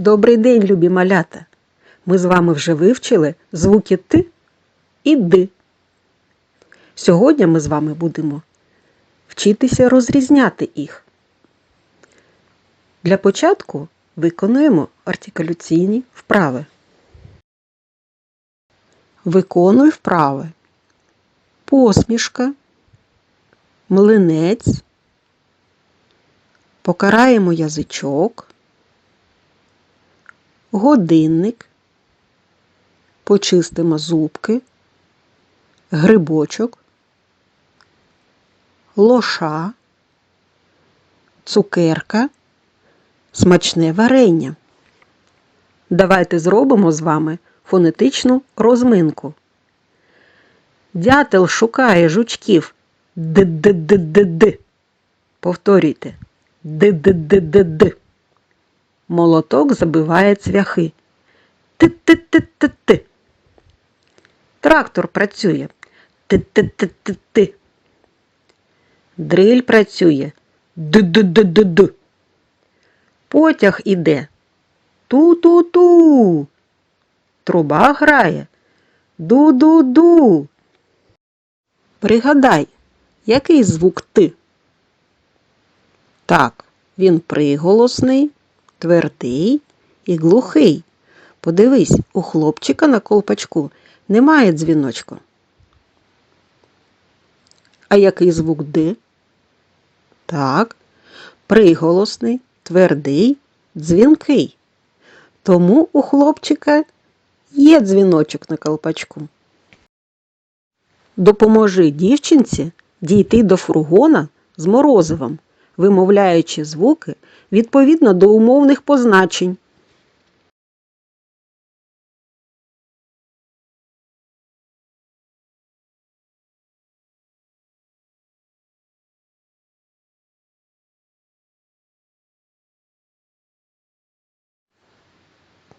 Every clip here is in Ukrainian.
Добрий день, любі малята! Ми з вами вже вивчили звуки Т і Д. Сьогодні ми з вами будемо вчитися розрізняти їх. Для початку виконуємо артикуляційні вправи. Виконуй вправи. Посмішка, млинець, покараємо язичок, годинник, почистимо зубки, грибочок, лоша, цукерка, смачне варення. Давайте зробимо з вами фонетичну розминку. Дятел шукає жучків. Д-д-д-д-д. Повторюйте. Д-д-д-д-д. Молоток забиває цвяхи. Ти-ти-ти-ти-ти. Трактор працює. Ти-ти-ти-ти-ти. Дриль працює. Д-д-д-д-д. Потяг іде. Ту-ту-ту. Труба грає. Ду-ду-ду. Пригадай, який звук ти? Так, він приголосний, твердий і глухий. Подивись, у хлопчика на колпачку немає дзвіночка. А який звук Д? Так, приголосний, твердий, дзвінкий. Тому у хлопчика є дзвіночок на колпачку. Допоможи дівчинці дійти до фургона з морозивом, вимовляючи звуки відповідно до умовних позначень.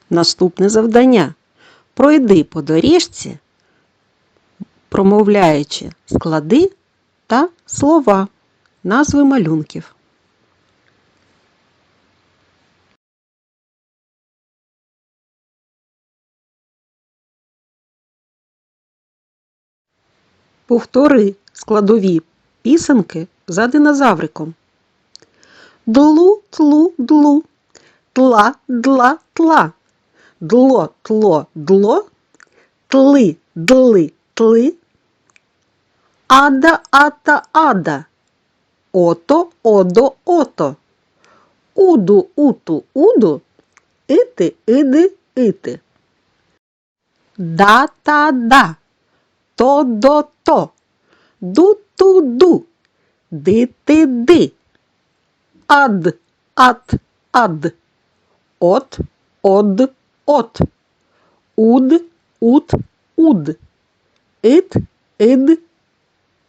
Наступне завдання. Пройди по доріжці, промовляючи склади та слова, назви малюнків. Повтори складові пісенки за динозавриком. Длу, тлу, длу, тла, дла, тла, дло, тло, дло, тли, дли, тли, ада, ата, ада, ото, одо, ото, уду, уту, уду, ити, иди, ити. Да, та, да, то, до, то, ду, ту, ду, ди, ти, ди, ад, ат, ад, от, од, от, уд, ут, уд, ит, ид,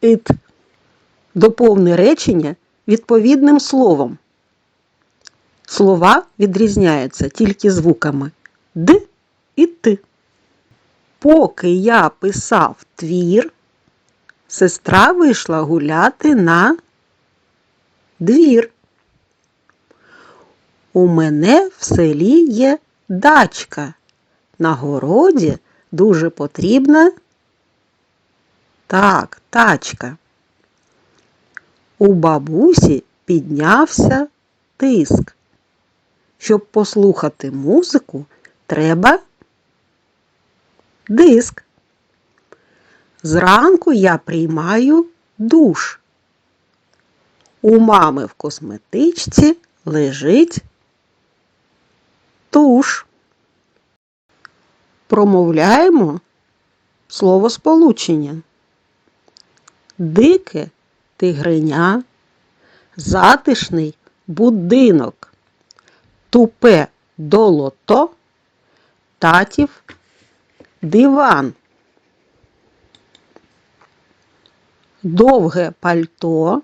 ит. Доповни речення відповідним словом. Слова відрізняються тільки звуками д і т. Поки я писав твір, сестра вийшла гуляти на двір. У мене в селі є дачка. На городі дуже потрібна так, тачка. У бабусі піднявся тиск. Щоб послухати музику, треба диск. Зранку я приймаю душ. У мами в косметичці лежить туш. Промовляємо словосполучення. Дике тигриня, затишний будинок, тупе долото, татів диван. Довге пальто,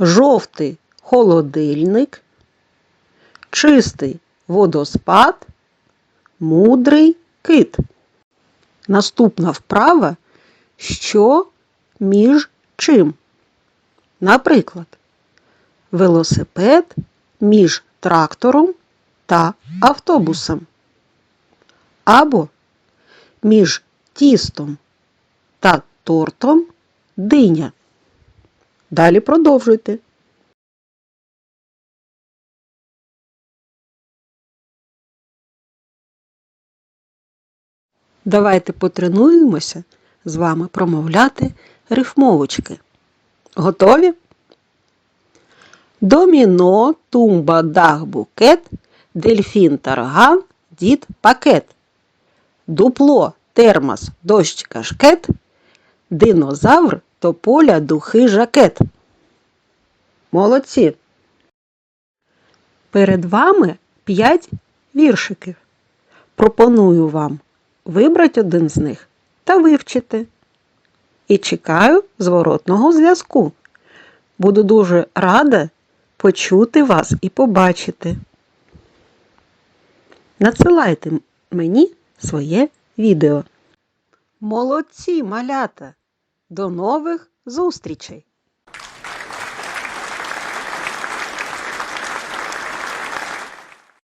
жовтий холодильник, чистий водоспад, мудрий кит. Наступна вправа, що між чим. Наприклад, велосипед між трактором та автобусом. Або між тістом та тортом диня. Далі продовжуйте. Давайте потренуємося з вами промовляти рифмовочки. Готові? Доміно, тумба, дах, букет, дельфін, тарган, дід, пакет. Дупло, термос, дощ, кашкет, динозавр, тополя, духи, жакет. Молодці. Перед вами п'ять віршиків. Пропоную вам вибрати один з них та вивчити. І чекаю зворотного зв'язку. Буду дуже рада почути вас і побачити. Надсилайте мені своє відео. Молодці, малята! До нових зустрічей!